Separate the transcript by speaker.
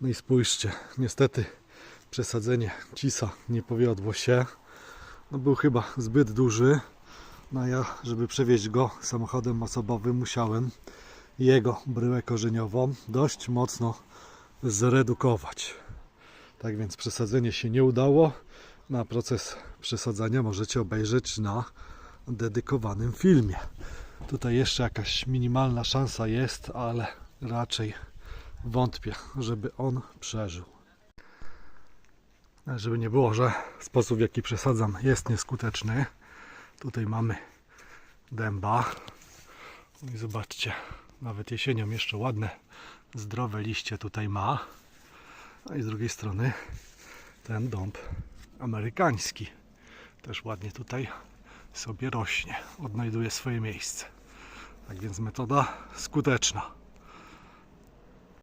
Speaker 1: No i spójrzcie, niestety przesadzenie cisa nie powiodło się. No był chyba zbyt duży. No ja, żeby przewieźć go samochodem osobowym, musiałem jego bryłę korzeniową dość mocno zredukować. Tak więc przesadzenie się nie udało. Na proces przesadzania możecie obejrzeć na dedykowanym filmie. Tutaj jeszcze jakaś minimalna szansa jest, ale raczej wątpię, żeby on przeżył. Żeby nie było, że sposób w jaki przesadzam jest nieskuteczny. Tutaj mamy dęba. No i zobaczcie, nawet jesienią jeszcze ładne, zdrowe liście tutaj ma. A i z drugiej strony ten dąb amerykański też ładnie tutaj sobie rośnie, odnajduje swoje miejsce. Tak więc metoda skuteczna.